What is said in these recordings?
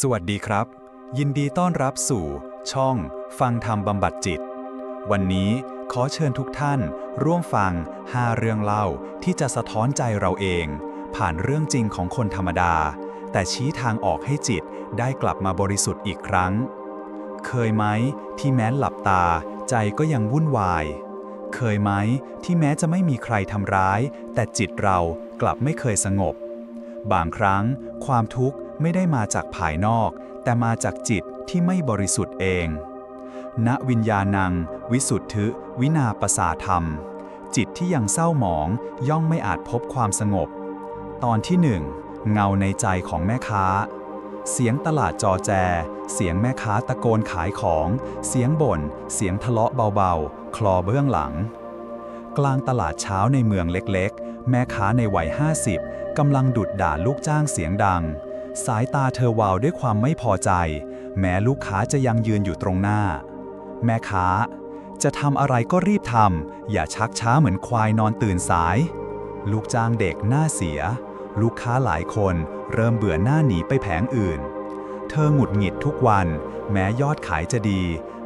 สวัสดีครับ ยินดีต้อนรับสู่ ช่อง ฟังธรรมบำบัดจิต วันนี้ขอเชิญทุกท่าน ร่วมฟัง 5 เรื่องเล่าที่จะสะท้อนใจเราเอง ผ่านเรื่องจริงของคนธรรมดา แต่ชี้ทางออกให้จิตได้กลับมาบริสุทธิ์อีกครั้ง เคยไหมที่แม้หลับตา ใจก็ยังวุ่นวาย เคยไหมที่แม้จะไม่มีใครทำร้าย แต่จิตเรากลับไม่เคยสงบ บางครั้ง ความทุกข์ ไม่ได้มาจากภายนอก แต่มาจากจิตที่ไม่บริสุทธิ์เอง ณวิญญาณัง วิสุทธิวินาปสาธรรม จิตที่ยังเศร้าหมองย่อมไม่อาจพบความสงบ ตอนที่หนึ่งเงาในใจของแม่ค้า เสียงตลาดจอแจ เสียงแม่ค้าตะโกนขายของ เสียงบ่น เสียงทะเลาะเบาๆ คลอเบื้องหลัง กลางตลาดเช้าในเมืองเล็กๆ แม่ค้าในวัย 50กำลังดุดด่าลูกจ้างเสียงดัง สายตาเธอวาวด้วยความไม่พอใจ แม้ลูกค้าจะยังยืนอยู่ตรงหน้า แม่ค้า จะทำอะไรก็รีบทำอย่าชักช้าเหมือนควายนอนตื่นสาย ลูกจ้างเด็กหน้าเสีย ลูกค้าหลายคนเริ่มเบื่อหน้าหนีไปแผงอื่น เธอหงุดหงิดทุกวัน แม้ยอดขายจะดี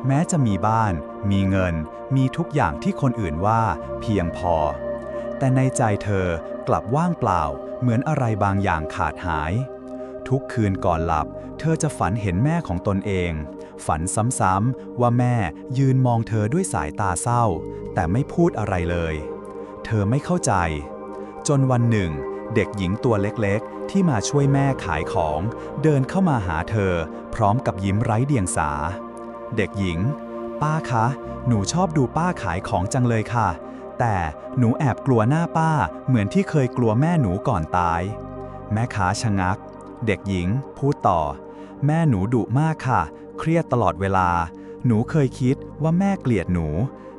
แม้จะมีบ้าน มีเงิน มีทุกอย่างที่คนอื่นว่า เพียงพอ แต่ในใจเธอกลับว่างเปล่า เหมือนอะไรบางอย่างขาดหาย ทุกคืนก่อนหลับ เธอจะฝันเห็นแม่ของตนเอง ฝันซ้ำๆว่าแม่ยืนมองเธอด้วยสายตาเศร้า แต่ไม่พูดอะไรเลย เธอไม่เข้าใจ จนวันหนึ่ง เด็กหญิงตัวเล็กๆ ที่มาช่วยแม่ขายของ เดินเข้ามาหาเธอ พร้อมกับยิ้มไร้เดียงสา เด็กหญิง ป้าคะ หนูชอบดูป้าขายของจังเลยค่ะ แต่หนูแอบกลัวหน้าป้าเหมือนที่เคยกลัวแม่หนูก่อนตาย แม่ค้าชะงัก เด็กหญิง พูดต่อ แม่หนูดุมากค่ะ เครียดตลอดเวลา หนูเคยคิดว่าแม่เกลียดหนู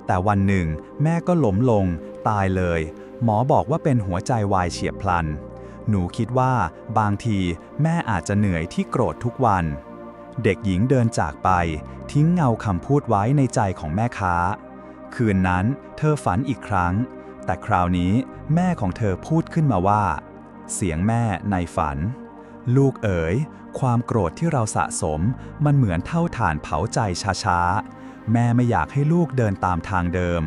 แต่วันหนึ่ง แม่ก็ล้มลง ตายเลย หมอบอกว่าเป็นหัวใจวายเฉียบพลัน หนูคิดว่า บางทีแม่อาจจะเหนื่อยที่โกรธทุกวัน เด็กหญิงเดินจากไป ทิ้งเงาคำพูดไว้ในใจของแม่ค้า คืนนั้น เธอฝันอีกครั้ง แต่คราวนี้แม่ของเธอพูดขึ้นมาว่า เสียงแม่ในฝัน ลูกเอ๋ย ความโกรธที่เราสะสม มันเหมือนเท่าฐานเผาใจช้าๆ แม่ไม่อยากให้ลูกเดินตามทางเดิม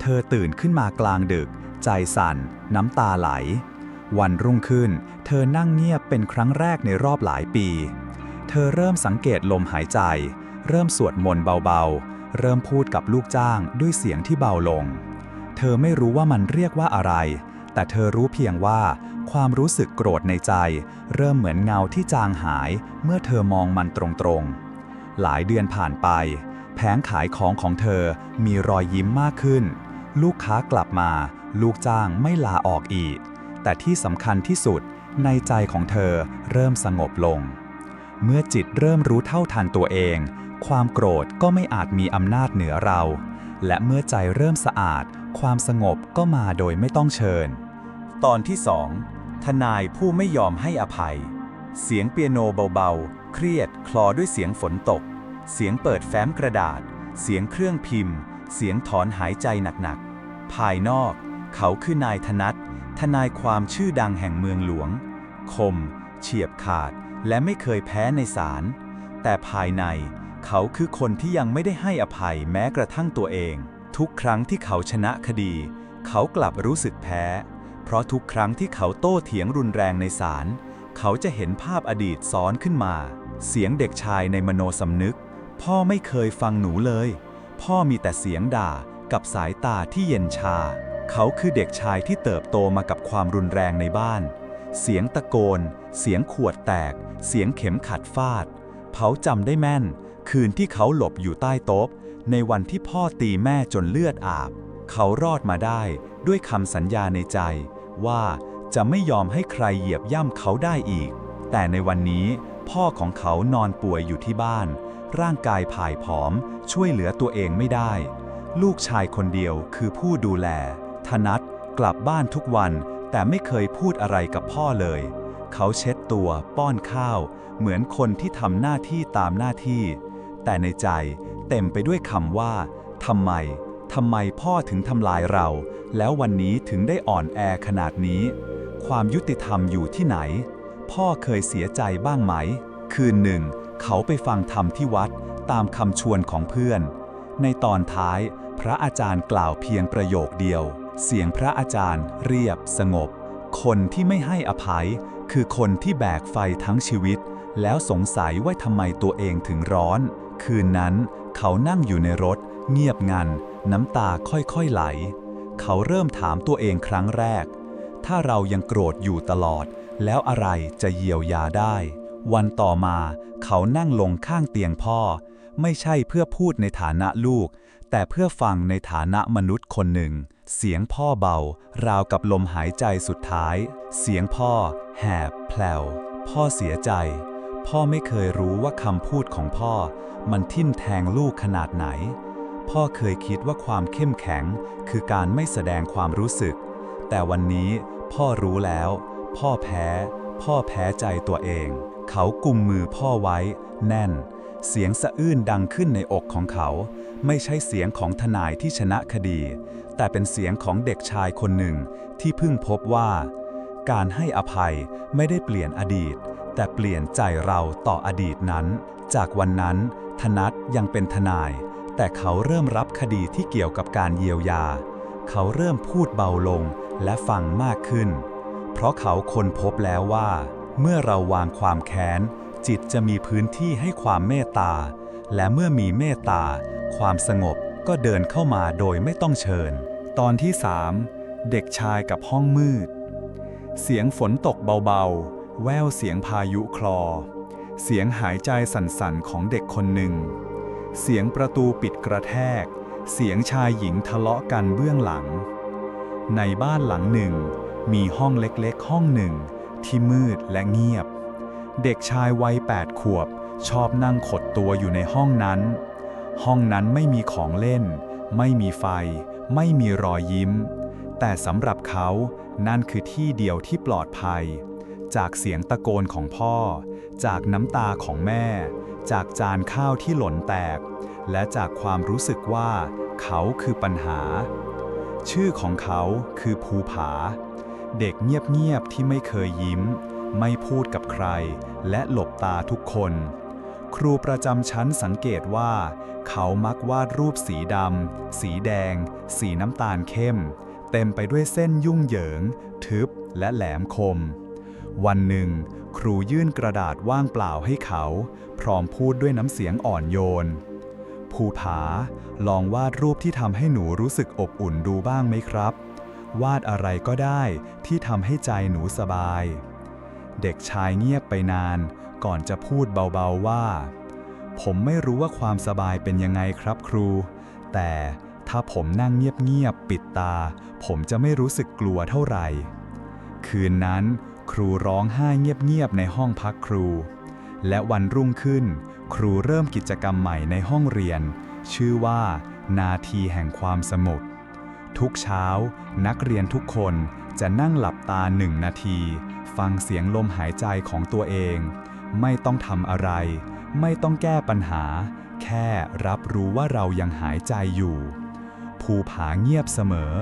เธอตื่นขึ้นมากลางดึก ใจสั่น น้ำตาไหล วันรุ่งขึ้น เธอนั่งเงียบเป็นครั้งแรกในรอบหลายปี เธอเริ่มสังเกตลมหายใจ เริ่มสวดมนต์เบาๆ เริ่มพูดกับลูกจ้างด้วยเสียงที่เบาลง เธอไม่รู้ว่ามันเรียกว่าอะไร แต่เธอรู้เพียงว่า ความรู้สึกโกรธในใจ เริ่มเหมือนเงาที่จางหายเมื่อเธอมองมันตรงๆ หลายเดือนผ่านไป แผงขายของของเธอมีรอยยิ้มมากขึ้น ลูกค้ากลับมา ลูกจ้างไม่ลาออกอีก แต่ที่สำคัญที่สุดในใจของเธอเริ่มสงบลง เมื่อจิตเริ่มรู้เท่าทันตัวเอง ความโกรธก็ไม่อาจมีอำนาจเหนือเรา และเมื่อใจเริ่มสะอาด ความสงบก็มาโดยไม่ต้องเชิญ ตอนที่สอง ทนายผู้ไม่ยอมให้อภัย เสียงเปียโนเบาๆ เครียดคลอด้วยเสียงฝนตก เสียงเปิดแฟ้มกระดาษ เสียงเครื่องพิมพ์ เสียงถอนหายใจหนักๆ ภายนอก เขาคือนายธนัททนายความชื่อดังแห่งเมืองหลวง คม เฉียบขาดและไม่เคยแพ้ในศาลแต่ภายในเขาคือคนที่ยังไม่ได้ให้อภัยแม้กระทั่งตัวเอง ทุกครั้งที่เขาชนะคดี เขากลับรู้สึกแพ้ เพราะทุกครั้งที่เขาโต้เถียงรุนแรงในศาล เขาจะเห็นภาพอดีตซ้อนขึ้นมา เสียงเด็กชายในมโนสำนึก พ่อไม่เคยฟังหนูเลย พ่อมีแต่เสียงด่ากับสายตาที่เย็นชา เขาคือเด็กชายที่เติบโตมากับความรุนแรงในบ้าน เสียงตะโกน เสียงขวดแตก เสียงเข็มขัดฟาด เขาจำได้แม่น คืนที่เขาหลบอยู่ใต้โต๊ะ ในวันที่พ่อตีแม่จนเลือดอาบ เขารอดมาได้ด้วยคำสัญญาในใจ ว่าจะไม่ยอมให้ใครเหยียบย่ำเขาได้อีก แต่ในวันนี้พ่อของเขานอนป่วยอยู่ที่บ้าน ร่างกายผายผอม ช่วยเหลือตัวเองไม่ได้ ลูกชายคนเดียวคือผู้ดูแล ธนัทกลับบ้านทุกวันแต่ไม่เคยพูดอะไรกับพ่อเลย เขาเช็ดตัวป้อนข้าว เหมือนคนที่ทำหน้าที่ตามหน้าที่ แต่ในใจเต็มไปด้วยคำว่าทำไมำไมพ่อถึงทำลายเรา แล้ววันนี้ถึงได้อ่อนแอขนาดนี้ ความยุติธรรมอยู่ที่ไหน พ่อเคยเสียใจบ้างไหม คืนหนึ่ง เขาไปฟังธรรมที่วัดตามคำชวนของเพื่อน ในตอนท้าย พระอาจารย์กล่าวเพียงประโยคเดียว เสียงพระอาจารย์เรียบสงบ คนที่ไม่ให้อภัย คือคนที่แบกไฟทั้งชีวิต แล้วสงสัยว่าทำไมตัวเองถึงร้อน คืนนั้น เขานั่งอยู่ในรถ เงียบงันน้ำตาค่อยๆไหล เขาเริ่มถามตัวเองครั้งแรก ถ้าเรายังโกรธอยู่ตลอด แล้วอะไรจะเยียวยาได้ วันต่อมาเขานั่งลงข้างเตียงพ่อ ไม่ใช่เพื่อพูดในฐานะลูก แต่เพื่อฟังในฐานะมนุษย์คนหนึ่ง เสียงพ่อเบา ราวกับลมหายใจสุดท้าย เสียงพ่อ แหบแผ่วพ่อเสียใจ พ่อไม่เคยรู้ว่าคำพูดของพ่อ มันทิ่มแทงลูกขนาดไหน พ่อเคยคิดว่าความเข้มแข็ง คือการไม่แสดงความรู้สึก แต่วันนี้พ่อรู้แล้ว พ่อแพ้ พ่อแพ้ใจตัวเอง เขากุมมือพ่อไว้ แน่น เสียงสะอื้นดังขึ้นในอกของเขา ไม่ใช่เสียงของทนายที่ชนะคดี แต่เป็นเสียงของเด็กชายคนหนึ่งที่เพิ่งพบว่า การให้อภัยไม่ได้เปลี่ยนอดีต แต่เปลี่ยนใจเราต่ออดีตนั้น จากวันนั้น ธนัทยังเป็นทนาย แต่เขาเริ่มรับคดีที่เกี่ยวกับการเยียวยา เขาเริ่มพูดเบาลงและฟังมากขึ้น เพราะเขาค้นพบแล้วว่า เมื่อเราวางความแค้น จิตจะมีพื้นที่ให้ความเมตตา และเมื่อมีเมตตา ความสงบก็เดินเข้ามาโดยไม่ต้องเชิญ ตอนที่ 3 เด็กชายกับห้องมืด เสียงฝนตกเบาๆ แววเสียงพายุคลอ เสียงหายใจสั่นๆของเด็กคนหนึ่ง เสียงประตูปิดกระแทก เสียงชายหญิงทะเลาะกันเบื้องหลัง ในบ้านหลังหนึ่ง มีห้องเล็กๆ ห้องหนึ่ง ที่มืดและเงียบ เด็กชายวัยแปดขวบ ชอบนั่งขดตัวอยู่ในห้องนั้น ห้องนั้นไม่มีของเล่น ไม่มีไฟ ไม่มีรอยยิ้ม แต่สำหรับเขานั่นคือที่เดียวที่ปลอดภัย จากเสียงตะโกนของพ่อ จากน้ำตาของแม่ จากจานข้าวที่หล่นแตก และจากความรู้สึกว่า เขาคือปัญหา ชื่อของเขาคือภูผา เด็กเงียบๆที่ไม่เคยยิ้ม ไม่พูดกับใคร และหลบตาทุกคน ครูประจำชั้นสังเกตว่า เขามักวาดรูปสีดำสีแดง สีน้ำตาลเข้ม เต็มไปด้วยเส้นยุ่งเหยิง ทึบและแหลมคม วันหนึ่ง ครูยื่นกระดาษว่างเปล่าให้เขา พร้อมพูดด้วยน้ำเสียงอ่อนโยน ภูผา ลองวาดรูปที่ทำให้หนูรู้สึกอบอุ่นดูบ้างไหมครับ วาดอะไรก็ได้ที่ทำให้ใจหนูสบาย เด็กชายเงียบไปนาน ก่อนจะพูดเบาๆว่า ผมไม่รู้ว่าความสบายเป็นยังไงครับครู แต่ถ้าผมนั่งเงียบๆปิดตา ผมจะไม่รู้สึกกลัวเท่าไหร่ คืนนั้น ครูร้องไห้เงียบๆในห้องพักครู และวันรุ่งขึ้น ครูเริ่มกิจกรรมใหม่ในห้องเรียน ชื่อว่า นาทีแห่งความสงบทุกเช้า นักเรียนทุกคนจะนั่งหลับตาหนึ่งนาที ฟังเสียงลมหายใจของตัวเอง ไม่ต้องทำอะไร ไม่ต้องแก้ปัญหา แค่รับรู้ว่าเรายังหายใจอยู่ ภูผาเงียบเสมอ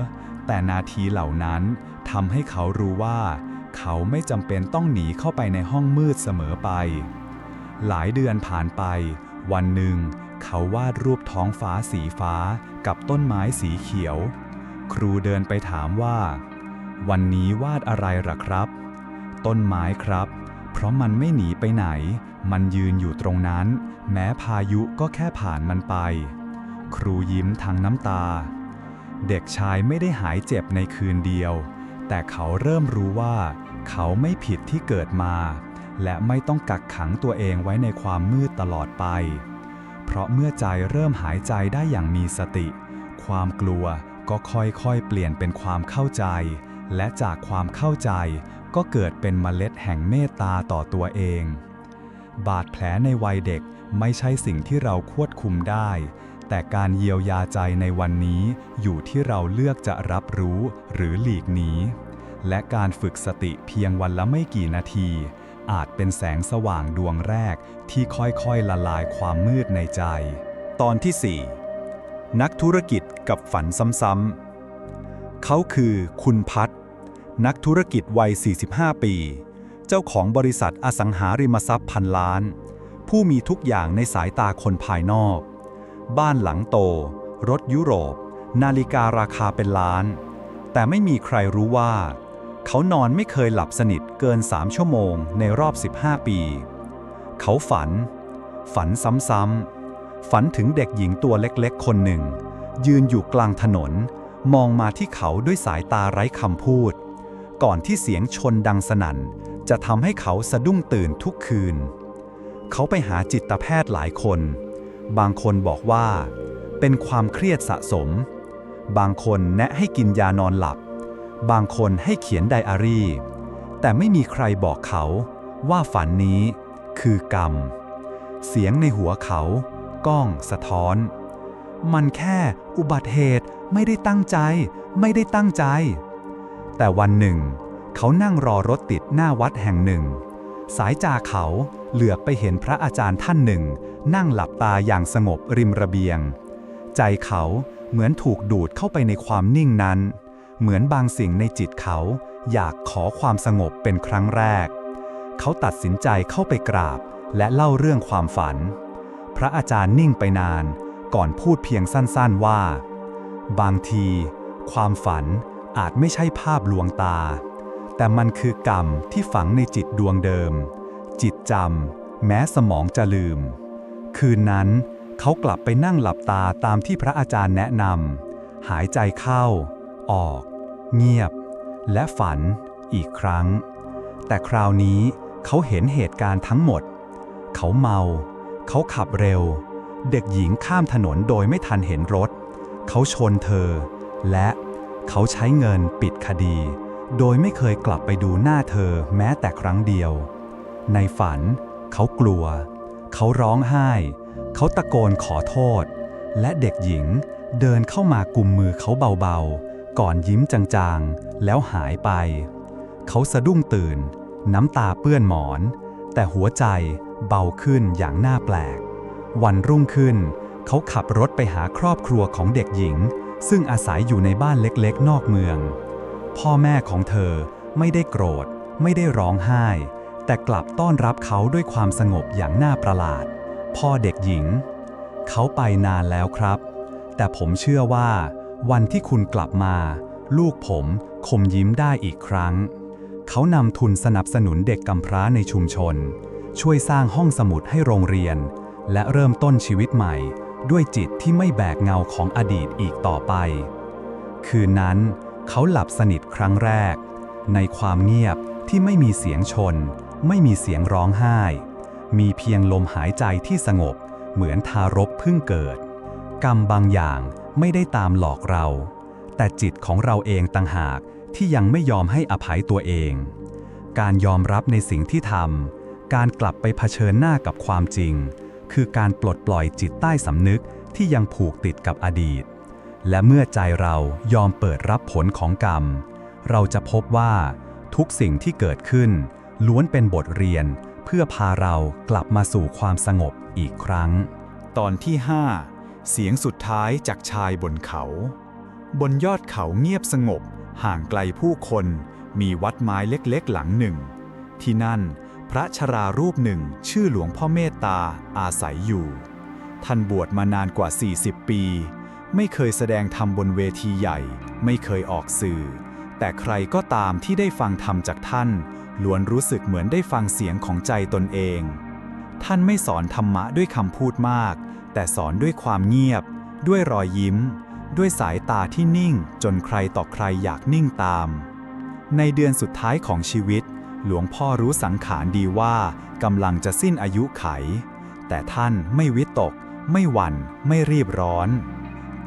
แต่นาทีเหล่านั้นทำให้เขารู้ว่า เขาไม่จำเป็นต้องหนีเข้าไปในห้องมืดเสมอไป หลายเดือนผ่านไป วันหนึ่ง เขาวาดรูปท้องฟ้าสีฟ้ากับต้นไม้สีเขียว ครูเดินไปถามว่า วันนี้วาดอะไรหรอครับ ต้นไม้ครับ เพราะมันไม่หนีไปไหน มันยืนอยู่ตรงนั้น แม้พายุก็แค่ผ่านมันไป ครูยิ้มทั้งน้ำตา เด็กชายไม่ได้หายเจ็บในคืนเดียวแต่เขาเริ่มรู้ว่า เขาไม่ผิดที่เกิดมา และไม่ต้องกักขังตัวเองไว้ในความมืดตลอดไป เพราะเมื่อใจเริ่มหายใจได้อย่างมีสติ ความกลัวก็ค่อยๆ เปลี่ยนเป็นความเข้าใจ และจากความเข้าใจก็เกิดเป็นเมล็ดแห่งเมตตาต่อตัวเอง บาดแผลในวัยเด็กไม่ใช่สิ่งที่เราควบคุมได้ แต่การเยียวยาใจในวันนี้อยู่ที่เราเลือกจะรับรู้หรือหลีกหนี และการฝึกสติเพียงวันละไม่กี่นาที อาจเป็นแสงสว่างดวงแรกที่ค่อยๆละลายความมืดในใจ ตอนที่ 4 นักธุรกิจกับฝันซ้ำๆเขาคือคุณพัฒนักธุรกิจวัย 45 ปี เจ้าของบริษัทอสังหาริมทรัพย์พันล้าน ผู้มีทุกอย่างในสายตาคนภายนอก บ้านหลังโต รถยุโรป นาฬิการาคาเป็นล้าน แต่ไม่มีใครรู้ว่า เขานอนไม่เคยหลับสนิทเกินสามชั่วโมงในรอบ 15 ปี เขาฝัน ฝันซ้ำๆ ฝันถึงเด็กหญิงตัวเล็กๆ คนหนึ่ง ยืนอยู่กลางถนน มองมาที่เขาด้วยสายตาไร้คำพูด ก่อนที่เสียงชนดังสนั่น จะทำให้เขาสะดุ้งตื่นทุกคืน เขาไปหาจิตแพทย์หลายคน บางคนบอกว่า เป็นความเครียดสะสม บางคนแนะให้กินยานอนหลับ บางคนให้เขียนไดอารี่ แต่ไม่มีใครบอกเขาว่าฝันนี้คือกรรม เสียงในหัวเขาก้องสะท้อน มันแค่อุบัติเหตุไม่ได้ตั้งใจ ไม่ได้ตั้งใจ แต่วันหนึ่ง เขานั่งรอรถติดหน้าวัดแห่งหนึ่ง สายจาเขาเหลือบไปเห็นพระอาจารย์ท่านหนึ่ง นั่งหลับตาอย่างสงบริมระเบียง ใจเขาเหมือนถูกดูดเข้าไปในความนิ่งนั้น เหมือนบางสิ่งในจิตเขา อยากขอความสงบเป็นครั้งแรก เขาตัดสินใจเข้าไปกราบ และเล่าเรื่องความฝัน พระอาจารย์นิ่งไปนาน ก่อนพูดเพียงสั้นๆว่า บางที ความฝันอาจไม่ใช่ภาพลวงตา แต่มันคือกรรมที่ฝังในจิตดวงเดิม จิตจำแม้สมองจะลืม คืนนั้นเขากลับไปนั่งหลับตาตามที่พระอาจารย์แนะนำหายใจเข้า ออก เงียบ และฝันอีกครั้ง แต่คราวนี้เขาเห็นเหตุการณ์ทั้งหมด เขาเมา เขาขับเร็ว เด็กหญิงข้ามถนนโดยไม่ทันเห็นรถ เขาชนเธอ และเขาใช้เงินปิดคดี โดยไม่เคยกลับไปดูหน้าเธอแม้แต่ครั้งเดียว ในฝัน เขากลัว เขาร้องไห้ เขาตะโกนขอโทษ และเด็กหญิงเดินเข้ามากุมมือเขาเบาๆ ก่อนยิ้มจางๆ แล้วหายไป เขาสะดุ้งตื่น น้ำตาเปื้อนหมอน แต่หัวใจเบาขึ้นอย่างน่าแปลก วันรุ่งขึ้น เขาขับรถไปหาครอบครัวของเด็กหญิง ซึ่งอาศัยอยู่ในบ้านเล็กๆ นอกเมือง พ่อแม่ของเธอไม่ได้โกรธ ไม่ได้ร้องไห้ แต่กลับต้อนรับเขาด้วยความสงบอย่างน่าประหลาด พ่อเด็กหญิง เขาไปนานแล้วครับ แต่ผมเชื่อว่า วันที่คุณกลับมา ลูกผมคมยิ้มได้อีกครั้ง เขานำทุนสนับสนุนเด็กกำพร้าในชุมชน ช่วยสร้างห้องสมุดให้โรงเรียน และเริ่มต้นชีวิตใหม่ ด้วยจิตที่ไม่แบกเงาของอดีตอีกต่อไป คืนนั้น เขาหลับสนิทครั้งแรก ในความเงียบที่ไม่มีเสียงชน ไม่มีเสียงร้องไห้ มีเพียงลมหายใจที่สงบ เหมือนทารกเพิ่งเกิด กรรมบางอย่าง ไม่ได้ตามหลอกเรา แต่จิตของเราเองต่างหากที่ยังไม่ยอมให้อภัยตัวเอง การยอมรับในสิ่งที่ทำการกลับไปเผชิญหน้ากับความจริง คือการปลดปล่อยจิตใต้สำนึกที่ยังผูกติดกับอดีต และเมื่อใจเรายอมเปิดรับผลของกรรม เราจะพบว่า ทุกสิ่งที่เกิดขึ้น ล้วนเป็นบทเรียน เพื่อพาเรากลับมาสู่ความสงบอีกครั้ง ตอนที่ 5 เสียงสุดท้ายจากชายบนเขา บนยอดเขาเงียบสงบ ห่างไกลผู้คน มีวัดไม้เล็กๆหลังหนึ่ง ที่นั่นพระชรารูปหนึ่งชื่อหลวงพ่อเมตตาอาศัยอยู่ ท่านบวชมานานกว่า 40 ปี ไม่เคยแสดงธรรมบนเวทีใหญ่ ไม่เคยออกสื่อ แต่ใครก็ตามที่ได้ฟังธรรมจากท่านล้วนรู้สึกเหมือนได้ฟังเสียงของใจตนเอง ท่านไม่สอนธรรมะด้วยคำพูดมาก แต่สอนด้วยความเงียบ ด้วยรอยยิ้ม ด้วยสายตาที่นิ่ง จนใครต่อใครอยากนิ่งตาม ในเดือนสุดท้ายของชีวิต หลวงพ่อรู้สังขารดีว่ากำลังจะสิ้นอายุไข แต่ท่านไม่วิตก ไม่หวัน่น ไม่รีบร้อน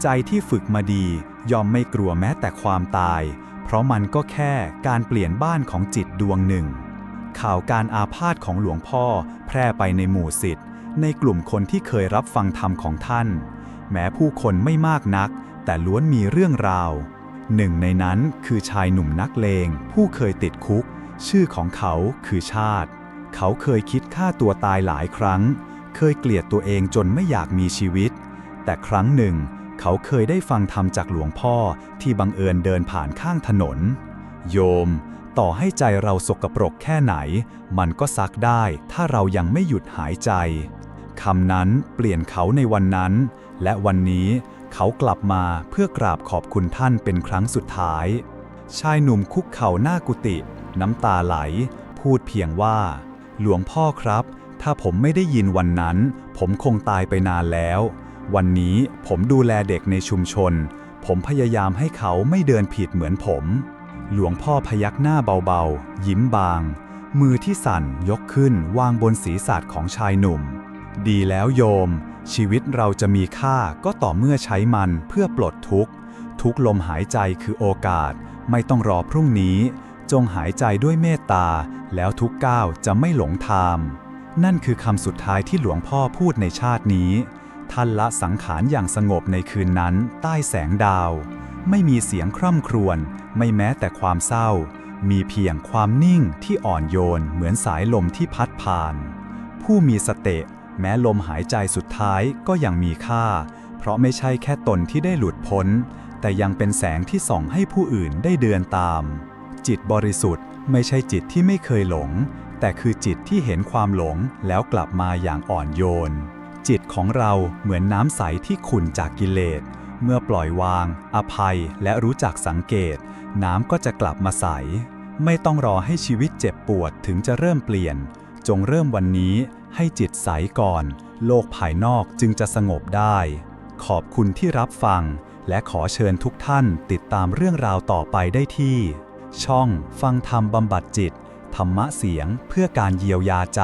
ใจที่ฝึกมาดียอมไม่กลัวแม้แต่ความตาย เพราะมันก็แค่การเปลี่ยนบ้านของจิตดวงหนึ่ง ข่าวการอาพาธของหลวงพ่อแพร่ไปในหมู่สิทธิ์ ในกลุ่มคนที่เคยรับฟังธรรมของท่าน แม้ผู้คนไม่มากนัก แต่ล้วนมีเรื่องราว หนึ่งในนั้นคือชายหนุ่มนักเลง ผู้เคยติดคุก ชื่อของเขาคือชาติ เขาเคยคิดฆ่าตัวตายหลายครั้ง เคยเกลียดตัวเองจนไม่อยากมีชีวิต แต่ครั้งหนึ่ง เขาเคยได้ฟังธรรมจากหลวงพ่อที่บังเอิญเดินผ่านข้างถนน โยมต่อให้ใจเราสกปรกแค่ไหน มันก็ซักได้ถ้าเรายังไม่หยุดหายใจ คำนั้นเปลี่ยนเขาในวันนั้น และวันนี้เขากลับมาเพื่อกราบขอบคุณท่านเป็นครั้งสุดท้าย ชายหนุ่มคุกเข่าหน้ากุฏิน้ำตาไหล พูดเพียงว่า หลวงพ่อครับ ถ้าผมไม่ได้ยินวันนั้น ผมคงตายไปนานแล้ว วันนี้ผมดูแลเด็กในชุมชน ผมพยายามให้เขาไม่เดินผิดเหมือนผม หลวงพ่อพยักหน้าเบาๆ ยิ้มบาง มือที่สั่นยกขึ้นวางบนศีรษะของชายหนุ่ม ดีแล้วโยม ชีวิตเราจะมีค่าก็ต่อเมื่อใช้มันเพื่อปลดทุกข์ ทุกลมหายใจคือโอกาส ไม่ต้องรอพรุ่งนี้ จงหายใจด้วยเมตตา แล้วทุกก้าวจะไม่หลงทางนั่นคือคำสุดท้ายที่หลวงพ่อพูดในชาตินี้ ท่านละสังขารอย่างสงบในคืนนั้น ใต้แสงดาว ไม่มีเสียงคร่ำครวญไม่แม้แต่ความเศร้า มีเพียงความนิ่งที่อ่อนโยนเหมือนสายลมที่พัดผ่าน ผู้มีสเตะ แม้ลมหายใจสุดท้ายก็ยังมีค่า เพราะไม่ใช่แค่ตนที่ได้หลุดพ้น แต่ยังเป็นแสงที่ส่องให้ผู้อื่นได้เดินตาม จิตบริสุทธิ์ไม่ใช่จิตที่ไม่เคยหลง แต่คือจิตที่เห็นความหลงแล้วกลับมาอย่างอ่อนโยน จิตของเราเหมือนน้ำใสที่ขุ่นจากกิเลส เมื่อปล่อยวาง อภัยและรู้จักสังเกต น้ำก็จะกลับมาใส ไม่ต้องรอให้ชีวิตเจ็บปวดถึงจะเริ่มเปลี่ยน จงเริ่มวันนี้ ให้จิตใสก่อน โลกภายนอกจึงจะสงบได้ ขอบคุณที่รับฟัง และขอเชิญทุกท่านติดตามเรื่องราวต่อไปได้ที่ ช่อง ฟังธรรมบำบัดจิต ธรรมะเสียงเพื่อการเยียวยาใจ